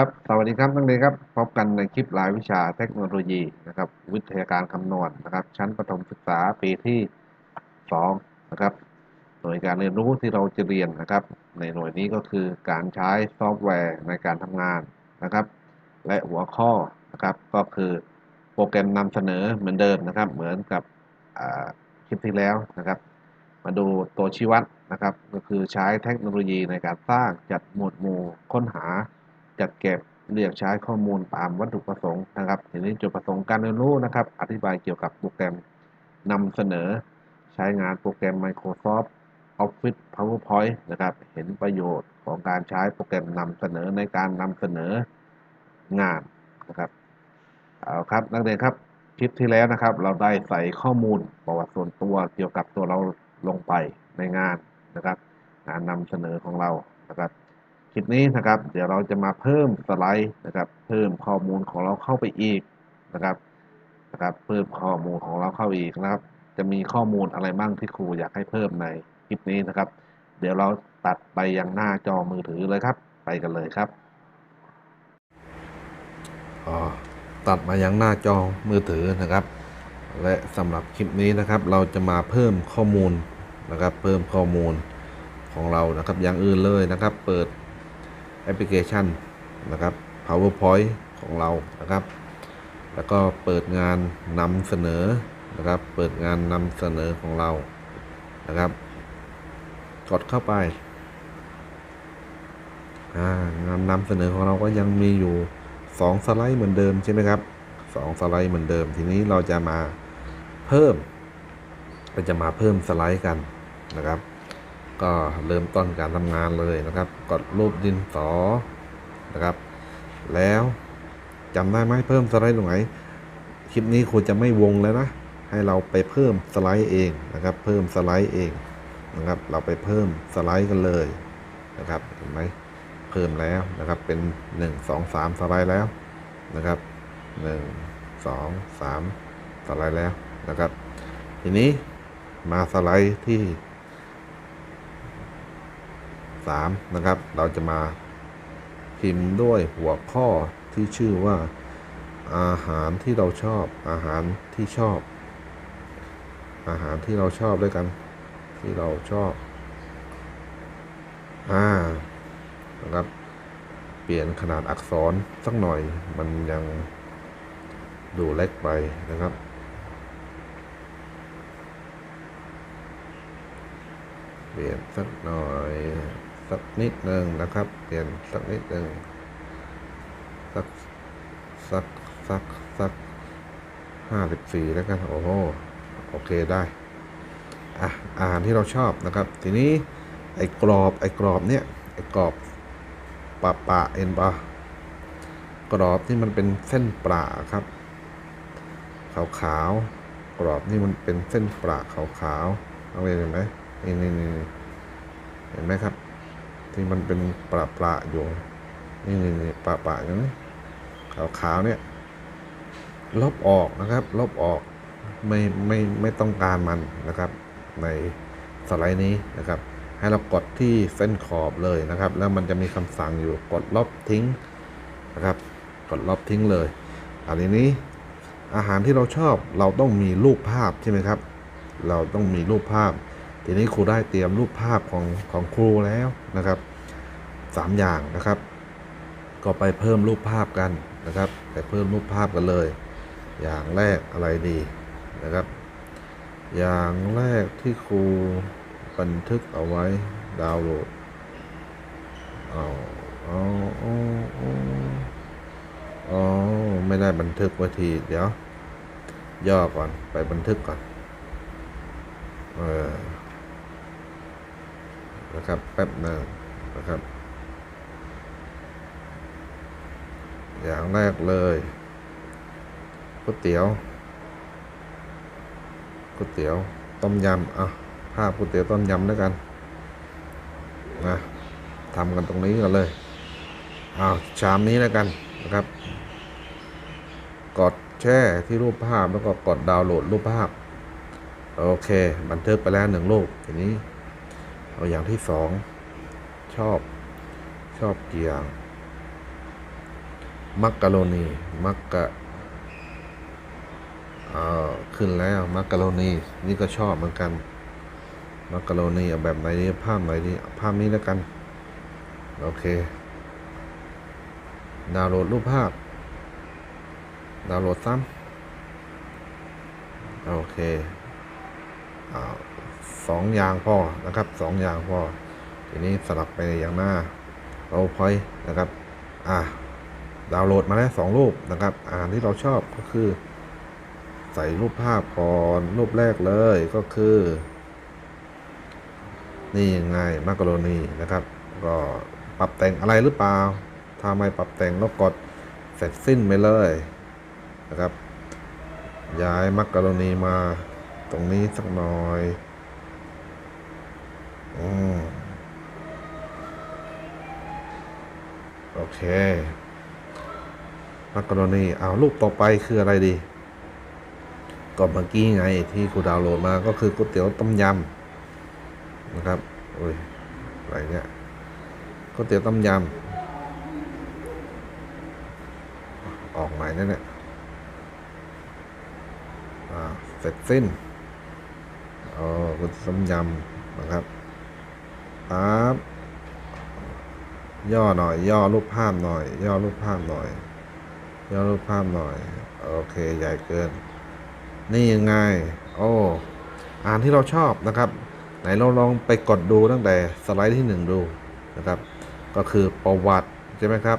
ครับ สวัสดีครับนักเรียนครับ พบกันในคลิปรายวิชาเทคโนโลยีนะครับ วิทยาการคำนวณนะครับ ชั้นประถมศึกษาปีที่2นะครับ หน่วยการเรียนรู้ที่เราจะเรียนนะครับ ในหน่วยนี้ก็คือการใช้ซอฟต์แวร์ในการทำงานนะครับ และหัวข้อนะครับก็คือโปรแกรมนำเสนอเหมือนเดิมนะครับ เหมือนกับคลิปที่แล้วนะครับ มาดูตัวชี้วัดนะครับ ก็คือใช้เทคโนโลยีในการสร้างจัดหมวดหมู่ค้นหา จัดเก็บเรียกใช้ข้อมูลตามวัตถุประสงค์นะครับทีนี้จุดประสงค์การเรียนรู้นะครับ อธิบายเกี่ยวกับโปรแกรมนำเสนอ ใช้งานโปรแกรม Microsoft Office PowerPoint นะครับ เห็นประโยชน์ของการใช้โปรแกรมนำเสนอในการนำเสนองานนะครับเอาครับนักเรียนครับคลิปที่แล้วนะครับ เราได้ใส่ข้อมูลประวัติส่วนตัวเกี่ยวกับตัวเราลงไปในงานนะครับ งานนำเสนอของเรานะครับ ลิปนี้นะครับ เดี๋ยวเราจะมาเพิ่มสไลด์นะครับ เพิ่มข้อมูลของเราเข้าไปอีกนะครับนะครับ เพิ่มข้อมูลของเราเข้าอีกนะครับ จะมีข้อมูลอะไรบ้างที่ครูอยากให้เพิ่มในคลิปนี้นะครับ เดี๋ยวเราตัดไปยังหน้าจอมือถือเลยครับ ไปกันเลยครับอ๋อตัดมายังหน้าจอมือถือนะครับ และสำหรับคลิปนี้นะครับ เราจะมาเพิ่มข้อมูลนะครับ เพิ่มข้อมูลของเรานะครับ อย่างอื่นเลยนะครับ เปิด แอปพลิเคชันนะครับ PowerPoint ของเรานะครับ แล้วก็เปิดงานนำเสนอนะครับ เปิดงานนำเสนอของเรานะครับ กดเข้าไปงานนำเสนอของเราก็ยังมีอยู่ 2 สไลด์เหมือนเดิมใช่ไหมครับ 2 สไลด์เหมือนเดิม ทีนี้เราจะมาเพิ่มเราจะมาเพิ่มสไลด์กันนะครับ ก็เริ่มต้นการทำงานเลยนะครับ กดรูปดินสอนะครับ แล้วจำได้ไหมเพิ่มสไลด์ตรงไหนคลิปนี้ควรจะไม่วงแล้วนะ ให้เราไปเพิ่มสไลด์เองนะครับ เพิ่มสไลด์เองนะครับ เราไปเพิ่มสไลด์กันเลยนะครับเห็นไหมเพิ่มแล้วนะครับ เป็น 1 2 3 สไลด์แล้วนะครับ 1 2 3 สไลด์แล้วนะครับ ทีนี้มาสไลด์ที่ 3 นะครับ เราจะมาพิมพ์ด้วยหัวข้อที่ชื่อว่าอาหารที่เราชอบ อาหารที่ชอบ อาหารที่เราชอบด้วยกัน ที่เราชอบ อ่า นะครับ เปลี่ยนขนาดอักษรสักหน่อย มันยังดูเล็กไปนะครับเปลี่ยนสักหน่อย สักนิดหนึ่งนะครับ เปลี่ยนสักนิดหนึ่งสักสักสักสักห้าสิบสี่แล้วกันโอ้โหโอเคได้อะอาหารที่เราชอบนะครับ ทีนี้ไอ้กรอบไอ้กรอบเนี่ยไอ้กรอบปะปะเอ็นปะกรอบที่มันเป็นเส้นปลาครับ ขาวขาวๆกรอบนี่มันเป็นเส้นปลาขาวขาวๆเอาเห็นไหมนี่นี่นี่นี่เห็นไหมครับ ที่มันเป็นปลาปลาอยู่นี่นี่นี่ปลาปลาอย่างนี้ขาวขาวๆเนี่ย ลบออกนะครับ ลบออกไม่ไม่ไม่ต้องการมันนะครับ ในสไลด์นี้นะครับ ให้เรากดที่เส้นขอบเลยนะครับ แล้วมันจะมีคำสั่งอยู่กดลบทิ้งนะครับ กดลบทิ้งเลย อันนี้อาหารที่เราชอบเราต้องมีรูปภาพใช่ไหมครับ เราต้องมีรูปภาพ ทีนี้ครูได้เตรียมรูปภาพของของครูแล้วนะครับสามอย่างนะครับ ก็ไปเพิ่มรูปภาพกันนะครับ ไปเพิ่มรูปภาพกันเลย อย่างแรกอะไรดีนะครับ อย่างแรกที่ครูบันทึกเอาไว้ดาวน์โหลดเอาเอาเอาเอาเอาไม่ได้บันทึกไว้ทีเดี๋ยว ย่อก่อนไปบันทึกก่อน เออ นะครับแป๊บหนึ่งนะครับ อย่างแรกเลยก๋วยเตี๋ยวก๋วยเตี๋ยวต้มยำอะภาพก๋วยเตี๋ยวต้มยำด้วยกันนะทำกันตรงนี้กันเลยอ้าวชามนี้แล้วกันนะครับ กดแช่ที่รูปภาพแล้วก็กดดาวน์โหลดรูปภาพ โอเค บันทึกไปแล้วหนึ่งรูปทีนี้ เอาอย่างที่สองชอบชอบกี่อย่าง มักกะโรนี มักกะอ่าขึ้นแล้วมักกะโรนีนี่ก็ชอบเหมือนกัน มักกะโรนีเอาแบบไหนดีภาพไหนดีภาพนี้แล้วกัน โอเค ดาวน์โหลดรูปภาพ ดาวน์โหลดซ้ำโอเคอา สองอย่างพอนะครับสองอย่างพอทีนี้สลับไปอย่างหน้า PowerPoint นะครับอ่าดาวน์โหลดมาแล้วสองรูปนะครับอ่านที่เราชอบก็คือ ใส่รูปภาพก่อนรูปแรกเลยก็คือ นี่ยังไงมักกะโรนีนะครับ ก็ปรับแต่งอะไรหรือเปล่าถ้าไม่ปรับแต่งแล้วกดเสร็จสิ้นไปเลยนะครับ ย้ายมักกะโรนีมาตรงนี้สักหน่อย โอเคมักกะโรนีเอารูปต่อไปคืออะไรดี ก็เมื่อกี้ไงที่กูดาวน์โหลดมาก็คือก๋วยเตี๋ยวต้มยำนะครับโอ้ยอะไรเนี่ยก๋วยเตี๋ยวต้มยำออกไหนนั่นเนี่ยอ่าเสร็จสิ้นอ๋อก๋วยเตี๋ยวต้มยำนะครับ ปั๊บย่อหน่อย ย่อรูปภาพหน่อย ย่อรูปภาพหน่อย ย่อรูปภาพหน่อย โอเค ใหญ่เกิน นี่ยังไง โอ้อ่านที่เราชอบนะครับ ไหนเราลองไปกดดูตั้งแต่สไลด์ที่หนึ่งดูนะครับ ก็คือประวัติใช่ไหมครับ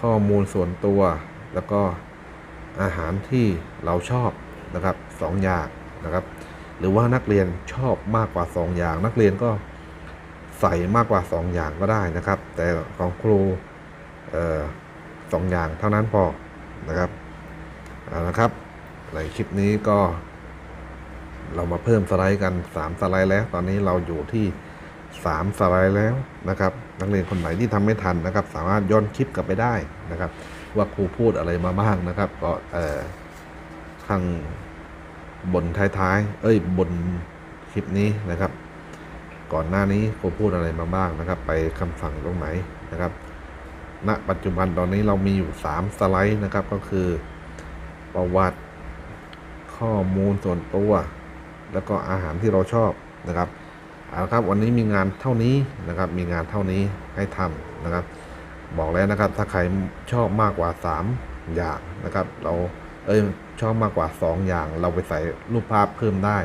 ข้อมูลส่วนตัว แล้วก็อาหารที่เราชอบนะครับสองอย่างนะครับ หรือว่านักเรียนชอบมากกว่าสองอย่าง นักเรียนก็ ใส่มากกว่าสองอย่างก็ได้นะครับ แต่ของครูสองอย่างเท่านั้นพอนะครับเอาละครับในคลิปนี้ก็ เรามาเพิ่มสไลด์กัน 3 สไลด์แล้ว ตอนนี้เราอยู่ที่ 3 สไลด์แล้วนะครับ นักเรียนคนไหนที่ทำไม่ทันนะครับ สามารถย้อนคลิปกลับไปได้นะครับ ว่าครูพูดอะไรมาบ้างนะครับ ก็ข้างบนท้ายๆ เอ้ยบนคลิปนี้นะครับ ก่อนหน้านี้ครูพูดอะไรมาบ้างนะครับ ไปคำสั่งตรงไหนนะครับณปัจจุบันตอนนี้เรามีอยู่ 3 สไลด์นะครับ ก็คือ ประวัติข้อมูลส่วนตัว แล้วก็อาหารที่เราชอบนะครับเอาละครับวันนี้มีงานเท่านี้นะครับ มีงานเท่านี้ให้ทำนะครับ บอกแล้วนะครับ ถ้าใครชอบมากกว่า 3 อย่างนะครับ เราเอ้ยชอบมากกว่า 2 อย่าง เราไปใส่รูปภาพเพิ่มได้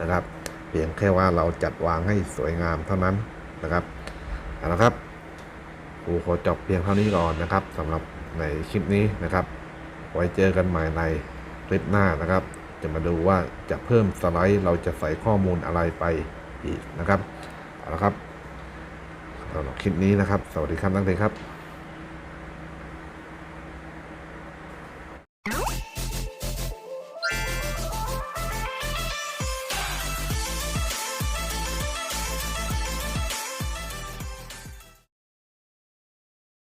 นะครับ เพียงแค่ว่าเราจัดวางให้สวยงามเท่านั้นนะครับเอาละครับครูขอจบเพียงเท่านี้ก่อนนะครับสำหรับในคลิปนี้นะครับ ไว้เจอกันใหม่ในคลิปหน้านะครับ จะมาดูว่าจะเพิ่มสไลด์เราจะใส่ข้อมูลอะไรไปอีกนะครับเอาละครับสำหรับคลิปนี้นะครับ สวัสดีครับนักเรียนครับ